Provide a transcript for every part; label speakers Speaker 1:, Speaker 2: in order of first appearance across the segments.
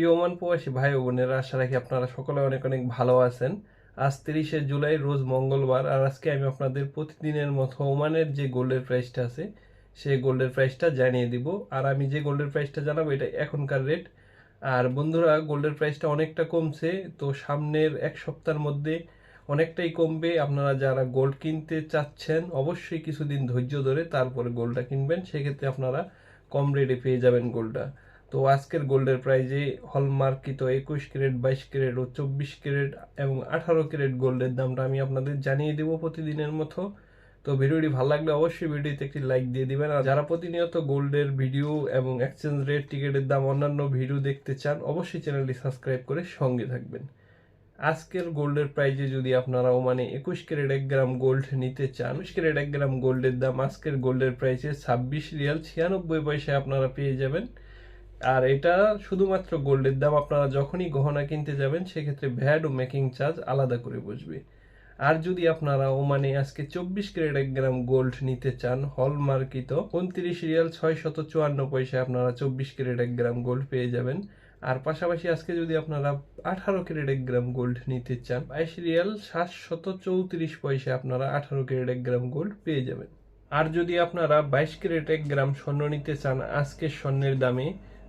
Speaker 1: প্রিয় ওমান প্রবাসী ভাই বোনেরা, আশা রাখি আপনারা সকলে অনেক অনেক ভালো আছেন। আজ তিরিশে জুলাই, রোজ মঙ্গলবার, আর আজকে আমি আপনাদের প্রতিদিনের মতো ওমানের যে গোল্ডের প্রাইসটা আছে, সেই গোল্ডের প্রাইসটা জানিয়ে দিব। আর আমি যে গোল্ডের প্রাইসটা জানাব, এটা এখনকার রেট। আর বন্ধুরা, গোল্ডের প্রাইসটা অনেকটা কমছে, তো সামনের এক সপ্তাহের মধ্যে অনেকটাই কমবে। আপনারা যারা গোল্ড কিনতে চাচ্ছেন, অবশ্যই কিছুদিন ধৈর্য ধরে তারপরে গোল্ডটা কিনবেন। সেক্ষেত্রে আপনারা কম রেটে পেয়ে যাবেন গোল্ডটা। তো আজকের গোল্ডের প্রাইজে হলমার্কিত একুশ ক্যারেট, বাইশ ক্যারেট ও চব্বিশ ক্যারেট এবং আঠারো ক্যারেট গোল্ডের দামটা আমি আপনাদের জানিয়ে দেবো প্রতিদিনের মতো। তো ভিডিওটি ভালো লাগলে অবশ্যই ভিডিওতে একটি লাইক দিয়ে দিবেন। আর যারা প্রতিনিয়ত গোল্ডের ভিডিও এবং এক্সচেঞ্জ রেট টিকিটের দাম অন্যান্য ভিডিও দেখতে চান, অবশ্যই চ্যানেলটি সাবস্ক্রাইব করে সঙ্গে থাকবেন। আজকের গোল্ডের প্রাইজে যদি আপনারা মানে একুশ ক্যারেট এক গ্রাম গোল্ড নিতে চান, একুশ ক্যারেট এক গ্রাম গোল্ডের দাম আজকের গোল্ডের প্রাইসে ছাব্বিশ রিয়াল ছিয়ানব্বই পয়সায় আপনারা পেয়ে যাবেন। আর এটা শুধুমাত্র গোল্ডের দাম, আপনারা যখনই গহনা কিনতে যাবেন, সেক্ষেত্রে ভ্যাট ও মেকিং চার্জ আলাদা করে বসবে। আর যদি আপনারা ওমানে আজকে চব্বিশ ক্যারেট এক গ্রাম গোল্ড নিতে চান, হলমার্কিত উনত্রিশ রিয়াল ছয় শত চুয়ান্ন পয়সায় আপনারা চব্বিশ ক্যারেট এক গ্রাম গোল্ড পেয়ে যাবেন। আর পাশাপাশি আজকে যদি আপনারা আঠারো ক্যারেট এক গ্রাম গোল্ড নিতে চান, বাইশ রিয়াল সাতশত চৌত্রিশ পয়সা আপনারা আঠারো ক্যারেট এক গ্রাম গোল্ড পেয়ে যাবেন। আর যদি আপনারা বাইশ ক্যারেট এক গ্রাম স্বর্ণ নিতে চান, আজকের স্বর্ণের দামে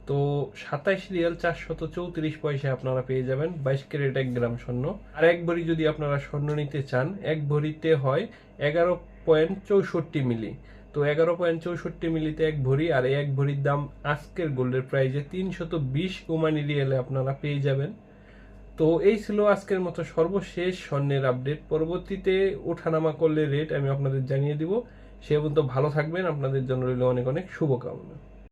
Speaker 1: তো সাতাইশ রিয়াল চারশত চৌত্রিশ পয়সা আপনারা পেয়ে যাবেন। বাইশ ক্যারেট এক গ্রাম স্বর্ণ। আর এক ভরি যদি আপনারা স্বর্ণ নিতে চান, এক ভরিতে হয় এগারো পয়েন্ট চৌষট্টি মিলি। তো এগারো পয়েন্ট চৌষট্টি মিলিতে এক ভরি, আর এক ভরির দাম আজকের গোল্ডের প্রাইজে তিনশত বিশ ওমানি রিয়ালে আপনারা পেয়ে যাবেন। তো এই ছিল আজকের মতো সর্বশেষ স্বর্ণের আপডেট। পরবর্তীতে ওঠানামা করলে রেট আমি আপনাদের জানিয়ে দিব। সে পর্যন্ত ভালো থাকবেন। আপনাদের জন্য রইল অনেক অনেক শুভকামনা।